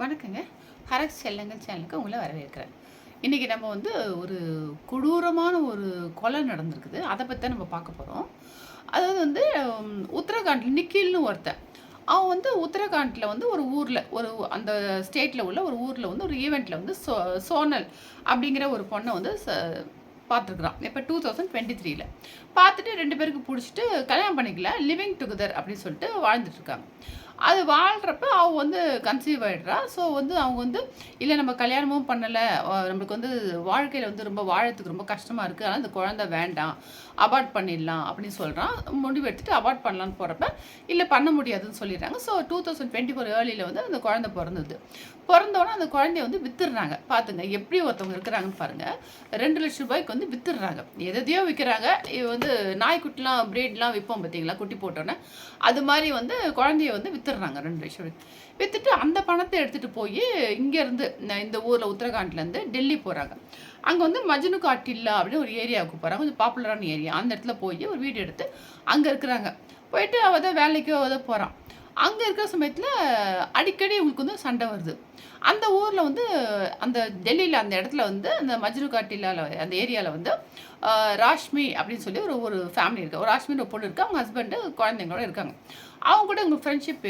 வணக்கங்க. ஹரக் செல்லங்கள் சேனலுக்கு உங்களை வரவேற்கிறேன். இன்றைக்கி நம்ம வந்து ஒரு கொடூரமான ஒரு கொலை நடந்திருக்குது. அதை பற்றி தான் நம்ம பார்க்க போகிறோம் அதாவது வந்து உத்தரகாண்டில் நிக்கில்னு ஒருத்தன். அவன் வந்து உத்தரகாண்டில் வந்து ஒரு ஊரில் ஒரு அந்த ஸ்டேட்டில் உள்ள ஒரு ஊரில் வந்து ஒரு ஈவெண்ட்டில் வந்து சோ சோனல் அப்படிங்கிற ஒரு பொண்ணை வந்து ச பார்த்துருக்குறான். இப்போ டூ தௌசண்ட் டுவெண்ட்டி த்ரீல பார்த்துட்டு ரெண்டு பேருக்கு பிடிச்சிட்டு கல்யாணம் பண்ணிக்கல லிவிங் டுகெதர் அப்படின்னு சொல்லிட்டு வாழ்ந்துட்டுருக்காங்க அது வாழ்கிறப்ப அவ வந்து கன்சீவ் ஆகிடுறா ஸோ வந்து அவங்க வந்து இல்லை நம்ம கல்யாணமும் பண்ணலை. நம்மளுக்கு வந்து வாழ்க்கையில் வந்து ரொம்ப வாழறதுக்கு ரொம்ப கஷ்டமாக இருக்குது அதனால் இந்த குழந்தை வேண்டாம். அபார்ட் பண்ணிடலாம். அப்படின்னு சொல்கிறான் முடிவு எடுத்துகிட்டு அபார்ட் பண்ணலான்னு போகிறப்ப இல்லை பண்ண முடியாதுன்னு சொல்லிடுறாங்க. So two thousand twenty four ஏர்லியில் வந்து அந்த குழந்தை பிறந்தது. பிறந்தோன்னே அந்த குழந்தைய வந்து வித்துடுறாங்க. பார்த்துங்க எப்படி ஒருத்தவங்க இருக்கிறாங்கன்னு பாருங்கள் ரெண்டு லட்ச ரூபாய்க்கு வந்து வித்துடுறாங்க. எதையோ விற்கிறாங்க இது வந்து நாய்க்குட்டிலாம் பிரீட்லாம் விற்போம் பார்த்தீங்களா குட்டி போட்டோன்னே. அது மாதிரி வந்து குழந்தைய வந்து வித்துடுறாங்க ரெண்டு லட்சம் வித்துட்டு அந்த பணத்தை எடுத்துகிட்டு போய் இங்கேருந்து இந்த ஊரில் உத்தரகாண்ட்லேருந்து டெல்லி போகிறாங்க அங்கே வந்து மஜ்னு காட்டில்லா அப்படின்னு ஒரு ஏரியாவுக்கு போகிறாங்க கொஞ்சம் பாப்புலரான ஏரியா. அந்த இடத்துல போய் ஒரு வீடு எடுத்து அங்கே இருக்கிறாங்க. போயிட்டு அவள் தான் வேலைக்கோ அவள் போகிறான் அங்கே இருக்கிற சமயத்தில் அடிக்கடி இவங்களுக்கு வந்து சண்டை வருது. அந்த ஊரில் வந்து அந்த டெல்லியில் அந்த இடத்துல வந்து அந்த மஜ்னு காட்டில்லாவில் அந்த ஏரியாவில் வந்து ராஷ்மி அப்படின்னு சொல்லி ஒரு ஒரு ஃபேமிலி இருக்குது ஒரு ராஷ்மின்னு ஒரு பொண்ணு இருக்குது அவங்க ஹஸ்பண்டு குழந்தைங்களோட இருக்காங்க. அவங்க கூட உங்கள் ஃப்ரெண்ட்ஷிப்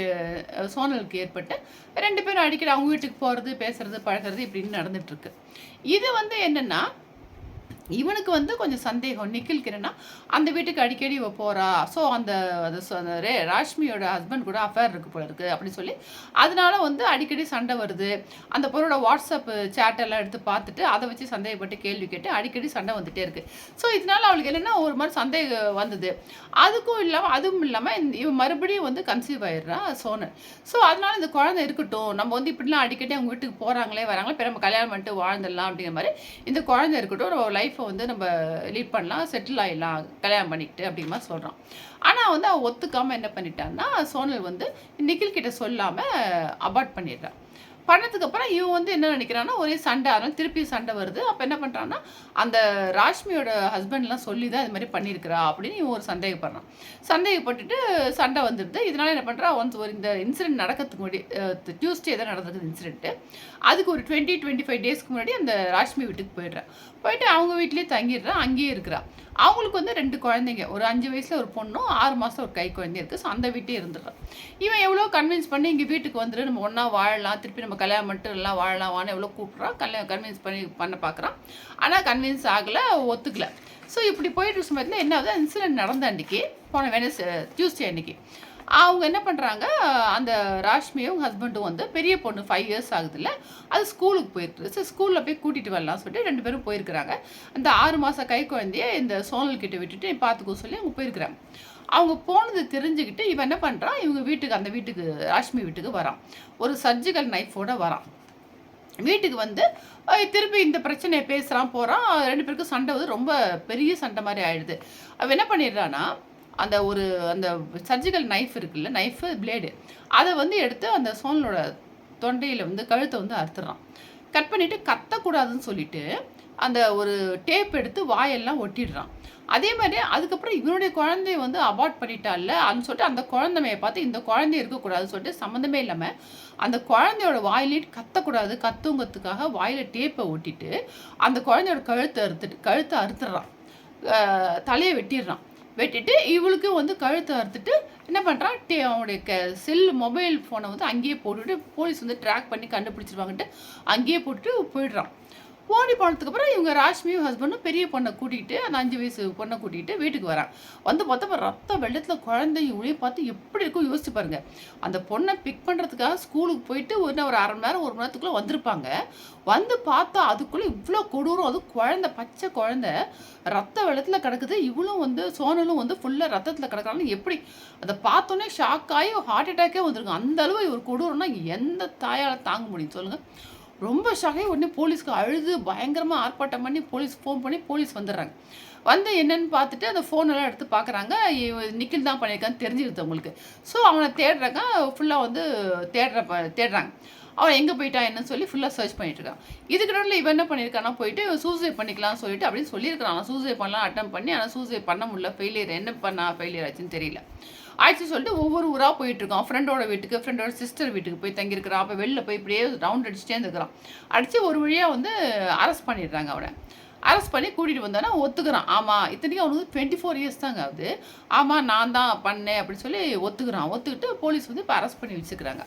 சோனலுக்கு ஏற்பட்டு ரெண்டு பேரும் அடிக்கடி அவங்க வீட்டுக்கு போகிறது பேசுறது பழகிறது இப்படின்னு நடந்துட்டு இது வந்து என்னென்னா இவனுக்கு வந்து கொஞ்சம் சந்தேகம். நிக்கில் என்னன்னா அந்த வீட்டுக்கு அடிக்கடி இவ போகிறா ஸோ அந்த ரே ராஷ்மியோட ஹஸ்பண்ட் கூட அஃபேர் இருக்கு போல இருக்குது அப்படின்னு சொல்லி அதனால வந்து அடிக்கடி சண்டை வருது. அந்த பொருளோட வாட்ஸ்அப் சேட்டெல்லாம் எடுத்து பார்த்துட்டு அதை வச்சு சந்தேகப்பட்டு கேள்வி கேட்டு அடிக்கடி சண்டை வந்துட்டே இருக்கு. ஸோ இதனால அவளுக்கு என்னென்னா ஒரு மாதிரி சந்தேகம் வந்தது. அதுக்கும் இல்லாமல் அதுவும் இல்லாமல் இவன் மறுபடியும் வந்து கன்சீவ் ஆயிடுறா சோனன். ஸோ அதனால இந்த குழந்தை இருக்கட்டும் நம்ம வந்து இப்படிலாம் அடிக்கடி அவங்க வீட்டுக்கு போகிறாங்களே வராங்களே இப்போ நம்ம கல்யாணம் பண்ணிட்டு வாழ்ந்துடலாம் அப்படிங்கிற மாதிரி இந்த குழந்தை இருக்கட்டும் நம்ம லைஃப்பை வந்து நம்ம லீட் பண்ணலாம் செட்டில் ஆகிடலாம் கல்யாணம் பண்ணிக்கிட்டு அப்படிங்கிற மாதிரி சொல்கிறான் ஆனால் வந்து அவள் ஒத்துக்காமல் என்ன பண்ணிட்டான்னா சோனல் வந்து நிக்கில் கிட்ட சொல்லாமல் அபார்ட் பண்ணிடுறான். பண்ணதுக்கு அப்புறம் இவன் வந்து என்ன நினைக்கிறான்னா ஒரே சண்டை அதனால திருப்பி சண்டை வருது. அப்போ என்ன பண்ணுறான்னா அந்த ராஷ்மியோட ஹஸ்பண்ட்லாம் சொல்லி தான் இது மாதிரி பண்ணியிருக்கிறா அப்படின்னு இவன் ஒரு சந்தேகப்படுறான். சந்தேகப்பட்டுட்டு சண்டை வந்துடுது. இதனால என்ன பண்ணுறா ஒன்ஸ் ஒரு இந்த இன்சிடென்ட் நடக்கிறதுக்கு முன்னாடி டியூஸ்டே தான் நடந்திருக்குது இன்சிடென்ட்டு அதுக்கு ஒரு டுவெண்ட்டி டுவெண்ட்டி ஃபைவ் டேஸ்க்கு முன்னாடி அந்த ராஷ்மி வீட்டுக்கு போயிடுறான் போயிட்டு அவங்க வீட்லேயே தங்கிடுறான் அங்கேயே இருக்கிறா. அவங்களுக்கு வந்து ரெண்டு குழந்தைங்க ஒரு அஞ்சு வயசில் ஒரு பொண்ணும் ஆறு மாதம் ஒரு கை குழந்தை இருக்குது ஸோ அந்த வீட்டே இருந்துடுறான் இவன் எவ்வளோ கன்வின்ஸ் பண்ணி இங்கே வீட்டுக்கு வந்துட்டு நம்ம ஒன்றா வாழலாம் திருப்பி நம்ம கல்யாணம் மட்டும் எல்லாம் வாழலாம் வான்னு எவ்வளோ கூப்பிட்றான் கல்யாணம் கன்வின்ஸ் பண்ணி பண்ண பார்க்குறான் ஆனால் கன்வின்ஸ் ஆகலை ஒத்துக்கல. ஸோ இப்படி போயிட்டு இருக்க சமயத்தில் என்ன ஆகுது? இன்சிடென்ட் நடந்த அன்றைக்கி போன வெனஸ் டியூஸ்டே அன்னைக்கு அவங்க என்ன பண்ணுறாங்க அந்த ராஷ்மியும் ஹஸ்பண்டும் வந்து பெரிய பொண்ணு ஃபைவ் இயர்ஸ் ஆகுதுல்ல அது ஸ்கூலுக்கு போயிருக்கு ஸோ ஸ்கூலில் போய் கூட்டிகிட்டு வரலாம் சொல்லிட்டு ரெண்டு பேரும் போயிருக்கிறாங்க. அந்த ஆறு மாதம் கை குழந்தைய இந்த சோனல் கிட்ட விட்டுட்டு பார்த்துக்கோ சொல்லி அவங்க போயிருக்கிறாங்க. அவங்க போனது தெரிஞ்சுக்கிட்டு இவன் என்ன பண்ணுறான் இவங்க வீட்டுக்கு அந்த வீட்டுக்கு ராஷ்மி வீட்டுக்கு வரான். ஒரு சர்ஜிக்கல் நைஃபோட வரான். வீட்டுக்கு வந்து திருப்பி இந்த பிரச்சனையை பேசுகிறான் போகிறான் ரெண்டு பேருக்கும் சண்டை வந்து ரொம்ப பெரிய சண்டை மாதிரி ஆயிடுது. அவன் என்ன பண்ணிடுறான்னா அந்த ஒரு அந்த சர்ஜிக்கல் நைஃப் இருக்குல்ல நைஃபு பிளேடு அதை வந்து எடுத்து அந்த சோனலோட தொண்டையில் வந்து கழுத்தை வந்து அறுத்துறான் கட் பண்ணிவிட்டு கத்தக்கூடாதுன்னு சொல்லிட்டு அந்த ஒரு டேப் எடுத்து வாயெல்லாம் ஒட்டிடுறான். அதே மாதிரி அதுக்கப்புறம் இவனுடைய குழந்தைய வந்து அவார்ட் பண்ணிட்டால அப்படின்னு சொல்லிட்டு அந்த குழந்தைமையை பார்த்து இந்த குழந்தை இருக்கக்கூடாதுன்னு சொல்லிட்டு சம்மந்தமே இல்லாமல் அந்த குழந்தையோட வாயிலே கத்தக்கூடாது கத்துங்கிறதுக்காக வாயில டேப்பை ஒட்டிட்டு அந்த குழந்தையோட கழுத்தை அறுத்துட்டு கழுத்தை அறுத்துடுறான். தலையை வெட்டிடுறான். வெட்டிட்டு இவளுக்கு வந்து கழுத்தை அறுத்துட்டு என்ன பண்ணுறான் டே அவனுடைய க செல் மொபைல் ஃபோனை வந்து அங்கேயே போட்டுட்டு போலீஸ் வந்து ட்ராக் பண்ணி கண்டுபிடிச்சிருவாங்கன்ட்டு அங்கேயே போட்டுட்டு போயிடுறான். ஓடி போனதுக்கப்புறம் இவங்க ராஷ்மியும் ஹஸ்பண்டும் பெரிய பொண்ணை கூட்டிகிட்டு அந்த அஞ்சு வயசு பொண்ணை கூட்டிகிட்டு வீட்டுக்கு வரான். வந்து பார்த்தப்ப ரத்த வெள்ளத்தில் குழந்தையும் இவளையும் பார்த்து எப்படி இருக்கும் யோசிச்சு பாருங்க. அந்த பொண்ணை பிக் பண்ணுறதுக்காக ஸ்கூலுக்கு போயிட்டு ஒரு ஒரு அரை மணி நேரம் ஒரு மணி நேரத்துக்குள்ளே வந்திருப்பாங்க. வந்து பார்த்தா அதுக்குள்ளே இவ்வளோ கொடூரம் அது குழந்தை பச்சை குழந்தை ரத்த வெள்ளத்தில் கிடக்குது. இவளும் வந்து சோனலும் வந்து ஃபுல்லாக ரத்தத்தில் கிடக்கிறாங்க. எப்படி? அதை பார்த்தோன்னே ஷாக் ஆகி ஹார்ட் அட்டாக்கே வந்திருக்கும் அந்த அளவு ஒரு கொடூரம்னா எந்த தாயால் தாங்க முடியும்? சொல்லுங்கள் ரொம்ப ஷாக்காகி உடனே போலீஸ்க்கு அழுது பயங்கரமாக ஆர்ப்பாட்டம் பண்ணி போலீஸ் ஃபோன் பண்ணி போலீஸ் வந்துடுறாங்க. வந்து என்னென்னு பார்த்துட்டு அந்த ஃபோனெல்லாம் எடுத்து பார்க்குறாங்க. நிக்கில் தான் பண்ணியிருக்கான்னு தெரிஞ்சிருது அவங்களுக்கு. ஸோ அவனை தேடுறாங்க. ஃபுல்லாக வந்து தேடுற ப- தேடுறாங்க. அவன் எங்கே போயிட்டான் என்னன்னு சொல்லி ஃபுல்லாக சர்ச் பண்ணிட்டு இருக்கான். இதுக்கு நடுவில் இவன் என்ன பண்ணியிருக்கான்னா போயிட்டு சூசைட் பண்ணிக்கலாம்னு சொல்லிட்டு அப்படின்னு சொல்லியிருக்கான் ஆனால் சூசைட் பண்ணலாம் அட்டம் பண்ணி ஆனால் சூசைட் பண்ண முடியல. ஃபெயிலியர் என்ன பண்ணா ஃபெயிலியர் ஆச்சுன்னு தெரியல. ஆயிடுச்சு சொல்லிட்டு ஒவ்வொரு ஊராக போயிட்டுருக்கோம் ஃப்ரெண்டோட வீட்டுக்கு ஃப்ரெண்டோட சிஸ்டர் வீட்டுக்கு போய் தங்கியிருக்கிறான். அப்போ வெளில போய் இப்படியே ரவுண்ட் அடிச்சுட்டே இருந்துக்கிறான் அடித்து ஒரு வழியாக வந்து அரெஸ்ட் பண்ணிடுறாங்க அவனை. அரெஸ்ட் பண்ணி கூட்டிகிட்டு வந்தோன்னா ஒத்துக்கிறான். ஆமாம் இத்தனைக்கும் அவனுக்கு டுவெண்ட்டி ஃபோர் இயர்ஸ் தாங்க ஆகுது. ஆமாம் நான் தான் பண்ணேன் அப்படின்னு சொல்லி ஒத்துக்கிறான். ஒத்துக்கிட்டு போலீஸ் வந்து இப்போ அரெஸ்ட் பண்ணி வச்சுக்கிறாங்க.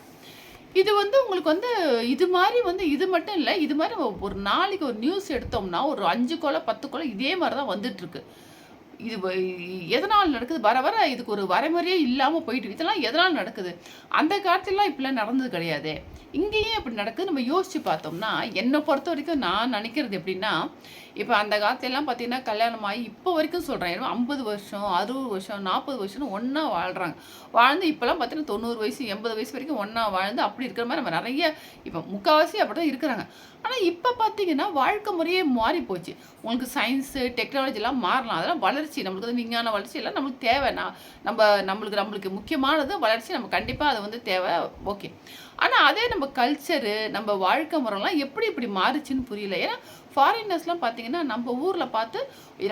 இது வந்து உங்களுக்கு வந்து இது மாதிரி வந்து இது மட்டும் இல்லை இது மாதிரி ஒரு நாளைக்கு ஒரு நியூஸ் எடுத்தோம்னா ஒரு அஞ்சு கொலை பத்து கொலை இதே மாதிரி தான் வந்துட்டுருக்கு இது எதனால் நடக்குது? வர வர இதுக்கு ஒரு வரைமுறையே இல்லாமல் போயிட்டு இதெல்லாம் எதனால் நடக்குது? அந்த காலத்திலலாம் இப்படிலாம் நடந்தது கிடையாது. இங்கேயும் இப்படி நடக்குது. நம்ம யோசிச்சு பார்த்தோம்னா என்னை பொறுத்த வரைக்கும் நான் நினைக்கிறது எப்படின்னா இப்போ அந்த காலத்திலலாம் பார்த்தீங்கன்னா கல்யாணம் ஆகி இப்போ வரைக்கும் சொல்கிறேன் ஐம்பது வருஷம் அறுபது வருஷம் நாற்பது வருஷம் ஒன்றா வாழ்கிறாங்க வாழ்ந்து இப்போலாம் பார்த்தீங்கன்னா தொண்ணூறு வயசு எண்பது வயசு வரைக்கும் ஒன்றா வாழ்ந்து அப்படி இருக்கிற மாதிரி நம்ம நிறைய இப்போ முக்கால்வாசி அப்படி தான் இருக்கிறாங்க. ஆனால் இப்போ பார்த்தீங்கன்னா வாழ்க்கை முறையே மாறி போச்சு. உங்களுக்கு சயின்ஸு டெக்னாலஜிலாம் மாறலாம். அதெல்லாம் வளர்ச்சி. நம்மளுக்கு வந்து விஞ்ஞான வளர்ச்சி எல்லாம் நம்மளுக்கு தேவை. நான் நம்ம நம்மளுக்கு நம்மளுக்கு முக்கியமானது வளர்ச்சி. நம்ம கண்டிப்பாக அது வந்து தேவை. ஓகே ஆனால் அதே நம்ம கல்ச்சரு நம்ம வாழ்க்கை முறைலாம் எப்படி இப்படி மாறுச்சுன்னு புரியல. ஏன்னா ஃபாரினர்ஸ்லாம் பார்த்தீங்கன்னா நம்ம ஊரில் பார்த்து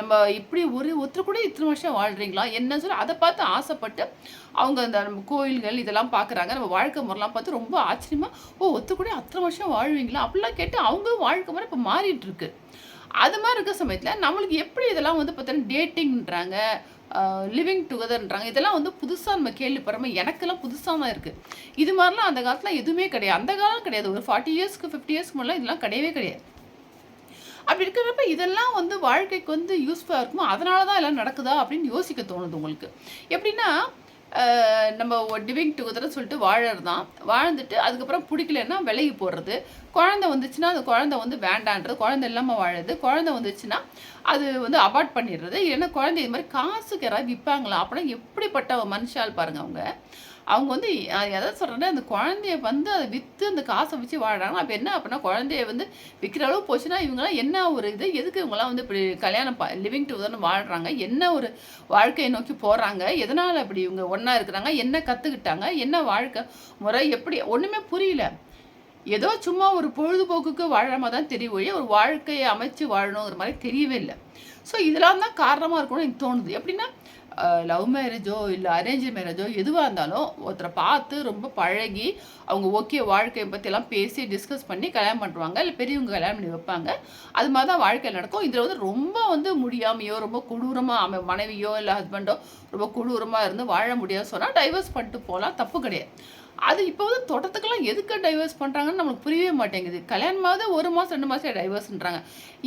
நம்ம இப்படி ஒரு ஒருத்தர் கூட இத்தனை வருஷம் வாழ்கிறீங்களா என்ன சொல்லி அதை பார்த்து ஆசைப்பட்டு அவங்க அந்த நம்ம கோயில்கள் இதெல்லாம் பார்க்குறாங்க நம்ம வாழ்க்கை முறைலாம் பார்த்து ரொம்ப ஆச்சரியமாக ஓ ஒருத்தர் கூட அத்தனை வருஷம் வாழ்வீங்களா? அப்படிலாம் கேட்டு அவங்க வாழ்க்கை முறை இப்போ மாறிட்டுருக்கு அது மாதிரி இருக்க சமயத்தில் நம்மளுக்கு எப்படி இதெல்லாம் வந்து பார்த்தீங்கன்னா டேட்டிங்ன்றாங்க லிவிங் டுகெதர்ன்றாங்க இதெல்லாம் வந்து புதுசாக நம்ம கேள்விப்படுறோம் எனக்கெல்லாம் புதுசாக தான் இருக்குது இது மாதிரிலாம் அந்த காலத்தில் எதுவுமே கிடையாது. அந்த காலம் கிடையாது. ஒரு ஃபார்ட்டி இயர்ஸ்க்கு ஃபிஃப்டி இயர்ஸ்க்கு முன்னாடி இதெல்லாம் கிடையவே கிடையாது. அப்படி இருக்கிறப்ப இதெல்லாம் வந்து வாழ்க்கைக்கு வந்து யூஸ்ஃபுல்லாக இருக்குமோ? அதனால தான் எல்லாம் நடக்குதா அப்படின்னு யோசிக்க தோணுது உங்களுக்கு. எப்படின்னா அஹ், நம்ம டிவிங் டுகெதர்னு சொல்லிட்டு வாழறது தான் வாழ்ந்துட்டு அதுக்கப்புறம் பிடிக்கலன்னா விலகி போடுறது குழந்தை வந்துச்சுன்னா அந்த குழந்தை வந்து வேண்டான்றது குழந்தை இல்லாமல் வாழுது குழந்தை வந்துச்சுன்னா அது வந்து அவாய்ட் பண்ணிடுறது. இல்லைன்னா குழந்தை இது மாதிரி காசுக்கு யாராவது விற்பாங்களா? அப்படின்னா எப்படிப்பட்ட மனுஷால் பாருங்க அவங்க. அவங்க வந்து எதை சொல்கிறேன்னா அந்த குழந்தைய வந்து அதை விற்று அந்த காசை வச்சு வாழ்கிறாங்க அப்போ என்ன? அப்படின்னா குழந்தைய வந்து விற்கிற அளவு போச்சுன்னா இவங்களாம் என்ன ஒரு இது? எதுக்கு இவங்களாம் வந்து இப்படி கல்யாணம் ப லிவிங் டுகெதர்னு வாழ்கிறாங்க என்ன ஒரு வாழ்க்கையை நோக்கி போகிறாங்க எதனால் அப்படி இவங்க ஒன்றா இருக்கிறாங்க? என்ன கற்றுக்கிட்டாங்க என்ன வாழ்க்கை முறை? எப்படி? ஒன்றுமே புரியல. ஏதோ சும்மா ஒரு பொழுதுபோக்குக்கு வாழாமல் தான் தெரியும் ஒழிய ஒரு வாழ்க்கையை அமைச்சு வாழணுங்கிற மாதிரி தெரியவே இல்லை. ஸோ இதெல்லாம் தான் காரணமாக இருக்கும்னு எனக்கு தோணுது. எப்படின்னா லவ் மேரேஜோ இல்லை அரேஞ்ச் மேரேஜோ எதுவாக இருந்தாலும் ஒருத்தரை பார்த்து ரொம்ப பழகி அவங்க ஓகே வாழ்க்கையை பற்றியெல்லாம் பேசி டிஸ்கஸ் பண்ணி கல்யாணம் பண்ணுவாங்க இல்லை பெரியவங்க கல்யாணம் பண்ணி வைப்பாங்க. அது மாதிரி தான் வாழ்க்கையில் நடக்கும். இதில் வந்து ரொம்ப வந்து முடியாமையோ ரொம்ப கொடூரமாக அமை மனைவியோ இல்லை ஹஸ்பண்டோ ரொம்ப கொடூரமாக இருந்து வாழ முடியாது சொன்னால் டைவர்ஸ் பண்ணிட்டு போகலாம். தப்பு கிடையாது. அது இப்போ வந்து தோட்டத்துக்கெல்லாம் எதுக்கு டைவர்ஸ் பண்ணுறாங்கன்னு நம்மளுக்கு புரியவே மாட்டேங்குது. கல்யாணமாவது ஒரு மாதம் ரெண்டு மாதம் டைவர்ஸ்ன்றாங்க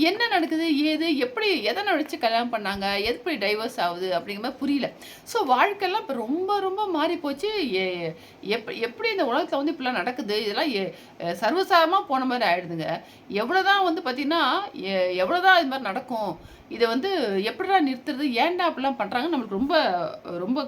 என்ன நடக்குது ஏது எப்படி எதை நினச்சி கல்யாணம் பண்ணாங்க எப்படி டைவர்ஸ் ஆகுது அப்படிங்கிற மாதிரி புரியல. ஸோ வாழ்க்கையெல்லாம் இப்போ ரொம்ப ரொம்ப மாறி போச்சு. எ- எப் எப்படி இந்த உலகத்தில் வந்து இப்படிலாம் நடக்குது இதெல்லாம் சர்வசாரமாக போன மாதிரி ஆயிடுதுங்க. எவ்வளோதான் வந்து பார்த்திங்கன்னா எவ்வளோதான் இது மாதிரி நடக்கும் இதை வந்து எப்படிடா நிறுத்துறது ஏன்டா அப்படிலாம் பண்ணுறாங்கன்னு நம்மளுக்கு ரொம்ப ரொம்ப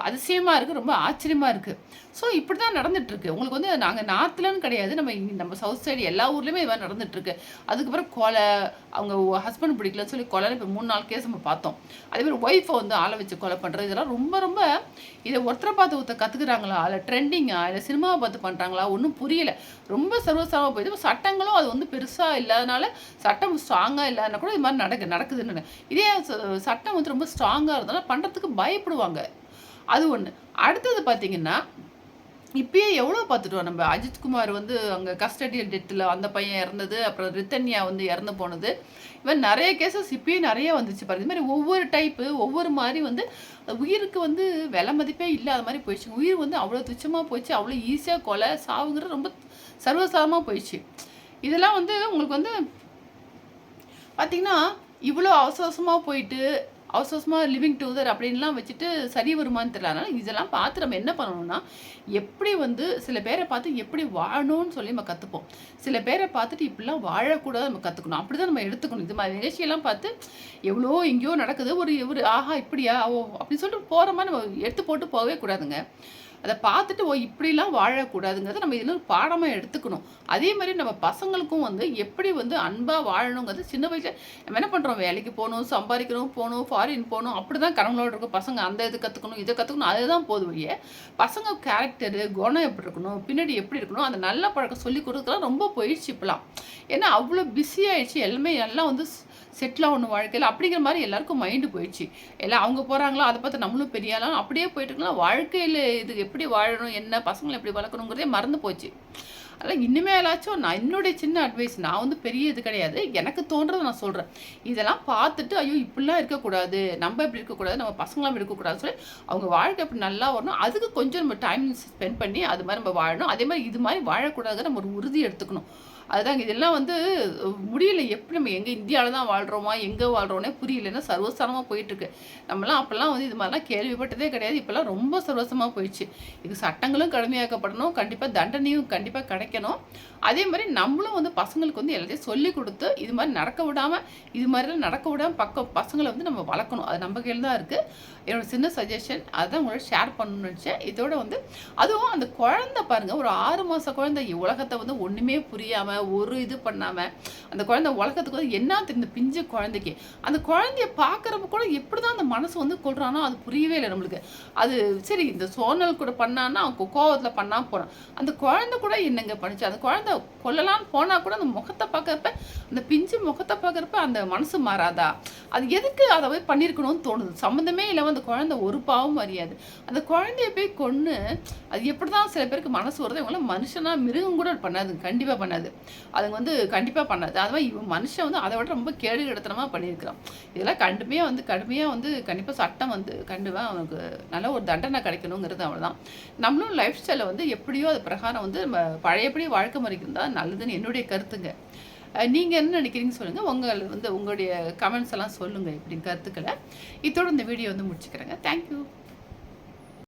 அதிசயமாக இருக்குது ரொம்ப ஆச்சரியமாக இருக்குது ஸோ இப்படி தான் நடந்துட்டுருக்கு. உங்களுக்கு வந்து நாங்கள் நார்த்துலன்னு கிடையாது. நம்ம இங்க நம்ம சவுத் சைடு எல்லா ஊர்லேயுமே இது மாதிரி நடந்துட்டுருக்கு. அதுக்கப்புறம் கொலை அவங்க ஹஸ்பண்ட் பிடிக்கலன்னு சொல்லி கொலை இப்போ மூணு நாலு கேஸ் நம்ம பார்த்தோம். அதே மாதிரி ஒய்ஃபை வந்து ஆளை வச்சு கொலை பண்ணுறது இதெல்லாம் ரொம்ப ரொம்ப இதை ஒருத்தரை பார்த்து ஒருத்தர் கற்றுக்குறாங்களா இல்லை ட்ரெண்டிங்கா இல்லை சினிமாவை பார்த்து பண்ணுறாங்களா ஒன்றும் புரியல. ரொம்ப சர்வசாரமாக போயிடுது. சட்டங்களும் அது வந்து பெருசாக இல்லாதனால சட்டம் ஸ்ட்ராங்காக இல்லாதனா கூட இது மாதிரி நடக்கு நடக்குதுன்னு இதே ச- சட்டம் வந்து ரொம்ப ஸ்ட்ராங்காக இருந்தனால பண்ணுறதுக்கு பயப்படுவாங்க. அது ஒன்று அடுத்தது பார்த்தீங்கன்னா இப்பயே எவ்வளோ பார்த்துட்டோம் நம்ம? அஜித்குமார் வந்து அங்கே கஸ்டடியல் டெத்தில் அந்த பையன் இறந்தது அப்புறம் ரித்தன்யா வந்து இறந்து போனது. இவன் நிறைய கேசஸ் இப்பயே நிறைய வந்துச்சு பாருங்க. இது மாதிரி ஒவ்வொரு டைப்பு ஒவ்வொரு மாதிரி வந்து உயிருக்கு வந்து விலை மதிப்பே இல்லாத மாதிரி போயிடுச்சு. உயிர் வந்து அவ்வளோ துச்சமாக போயிடுச்சு. அவ்வளோ ஈஸியாக கொலை சாவுங்கிற ரொம்ப சர்வசாரமாக போயிடுச்சு. இதெல்லாம் வந்து உங்களுக்கு வந்து பார்த்திங்கன்னா இவ்வளோ அவசரமாக போயிட்டு அவசரமாக லிவிங் டுகெதர் அப்படின்லாம் வச்சுட்டு சரி வருமான்னு தெரியல. அதனால் இதெல்லாம் பார்த்து நம்ம என்ன பண்ணணும்னா எப்படி வந்து சில பேரை பார்த்து எப்படி வாழணும்னு சொல்லி நம்ம கற்றுப்போம் சில பேரை பார்த்துட்டு இப்படிலாம் வாழக்கூடாது நம்ம கற்றுக்கணும் அப்படி தான் நம்ம எடுத்துக்கணும். இது மாதிரி நிகழ்ச்சியெல்லாம் பார்த்து எவ்வளோ எங்கேயோ நடக்குது. ஒரு ஒரு ஆஹா இப்படியா? ஓ அப்படின்னு சொல்லிட்டு போகிற மாதிரி நம்ம எடுத்து போட்டு போகவே கூடாதுங்க. அதை பார்த்துட்டு ஓ இப்படிலாம் வாழக்கூடாதுங்கிறத நம்ம இதில் ஒரு பாடமாக எடுத்துக்கணும். அதே மாதிரி நம்ம பசங்களுக்கும் வந்து எப்படி வந்து அன்பாக வாழணுங்கிறது சின்ன வயசில் நம்ம என்ன பண்ணுறோம் வேலைக்கு போகணும் சம்பாதிக்கணும் போகணும் ஃபாரின் போகணும் அப்படி தான் கனவுகளோட இருக்கும். பசங்க அந்த இது கற்றுக்கணும் இதை கற்றுக்கணும் அதுதான் போது வழியே பசங்க கேரக்டரு குணம் எப்படி இருக்கணும் பின்னாடி எப்படி இருக்கணும் அந்த நல்ல பழக்கம் சொல்லி கொடுக்கலாம் ரொம்ப போயிடுச்சு இப்போலாம் ஏன்னா அவ்வளோ பிஸி ஆயிடுச்சு. எல்லாமே எல்லாம் வந்து செட்டில் ஆகணும் வாழ்க்கையில் அப்படிங்கிற மாதிரி எல்லாருக்கும் மைண்டு போயிடுச்சு. எல்லாம் அவங்க போகிறாங்களோ அதை பார்த்து நம்மளும் பெரிய அப்படியே போயிட்டு இருக்கலாம் வாழ்க்கையில் இது எப்படி வாழணும் என்ன பசங்களை எப்படி வளர்க்கணுங்கிறதே மறந்து போச்சு. அதனால் இனிமேலாச்சும் நான் என்னுடைய சின்ன அட்வைஸ் நான் வந்து பெரிய இது கிடையாது. எனக்கு தோன்றதை நான் சொல்கிறேன் இதெல்லாம் பார்த்துட்டு ஐயோ இப்படிலாம் இருக்கக்கூடாது நம்ம இப்படி இருக்கக்கூடாது நம்ம பசங்களாம் இருக்கக்கூடாதுன்னு சொல்லி அவங்க வாழ்க்கை அப்படி நல்லா வரணும் அதுக்கு கொஞ்சம் நம்ம டைம் ஸ்பெண்ட் பண்ணி அது மாதிரி நம்ம வாழணும். அதே மாதிரி இது மாதிரி வாழக்கூடாதுங்கிற நம்ம ஒரு உறுதி எடுத்துக்கணும். அதுதாங்க இதெல்லாம் வந்து முடியல. எப்படி நம்ம எங்கே இந்தியாவில் தான் வாழ்கிறோமா எங்கே வாழ்கிறோன்னே புரியலன்னா சர்வசாரமாக போயிட்டுருக்கு. நம்மலாம் அப்போல்லாம் வந்து இது மாதிரிலாம் கேள்விப்பட்டதே கிடையாது. இப்போல்லாம் ரொம்ப சர்வசமாக போயிடுச்சு. இது சட்டங்களும் கடுமையாக்கப்படணும். கண்டிப்பாக தண்டனையும் கண்டிப்பாக கிடைக்கணும். அதே மாதிரி நம்மளும் வந்து பசங்களுக்கு வந்து எல்லாத்தையும் சொல்லி கொடுத்து இது மாதிரி நடக்க விடாமல் இது மாதிரிலாம் நடக்க விடாமல் பக்கம் பசங்களை வந்து நம்ம வளர்க்கணும். அது நம்ம கையில் தான் இருக்குது என்னோட சின்ன சஜஷன் அதுதான் உங்களோட ஷேர் பண்ணணும்னு நினச்சேன். இதோட வந்து அதுவும் அந்த குழந்தை பாருங்கள் ஒரு ஆறு மாத குழந்தை உலகத்தை வந்து ஒன்றுமே புரியாமல் ஒரு இது பண்ணாமல் அந்த குழந்தை உலகத்துக்கு வந்து என்ன தெரிந்த பிஞ்சு குழந்தைக்கு? அந்த குழந்தைய பார்க்குறப்ப கூட எப்படி தான் அந்த மனசு வந்து கொள்றானோ அது புரியவே இல்லை நம்மளுக்கு. அது சரி இந்த சோனல் கூட பண்ணான்னா அவன் கோவத்தில் பண்ணால் போகிறான் அந்த குழந்தை கூட என்னங்க பண்ணிச்சு? அந்த குழந்தை கொல்லலான்னு போனால் கூட அந்த முகத்தை பார்க்குறப்ப அந்த பிஞ்சு முகத்தை பார்க்குறப்ப அந்த மனசு மாறாதா? அது எதுக்கு அதை போய் பண்ணியிருக்கணும்னு தோணுது. சம்மந்தமே இல்லாமல் அந்த குழந்தை ஒரு பாவம் அறியாது. அந்த குழந்தைய போய் கொன்று அது எப்படி தான் சில பேருக்கு மனசு வருது இவங்களாம் மனுஷனா மிருகம் கூட பண்ணாது கண்டிப்பாக பண்ணாது. அதுங்க வந்து கண்டிப்பாக பண்ணாது. அது மாதிரி இவன் மனுஷன் வந்து அதை விட ரொம்ப கேடு கிடத்தனமாக பண்ணியிருக்கிறான். இதெல்லாம் கண்டுமையாக வந்து கடுமையாக வந்து கண்டிப்பாக சட்டம் வந்து கண்டிப்பாக அவனுக்கு நல்ல ஒரு தண்டனை கிடைக்கணுங்கிறது அவ்வளோதான் நம்மளும் லைஃப் ஸ்டைலை வந்து எப்படியோ அது பிரகாரம் வந்து நம்ம பழையபடி வாழ்க்கை முறைக்கு இருந்தால் நல்லதுன்னு என்னுடைய கருத்துங்க. நீங்கள் என்ன நினைக்கிறீங்கன்னு சொல்லுங்கள் உங்கள் வந்து உங்களுடைய கமெண்ட்ஸ் எல்லாம் சொல்லுங்கள் இப்படின்னு கருத்துக்களை. இதோட இந்த வீடியோ வந்து முடிச்சுக்கிறேங்க. தேங்க்யூ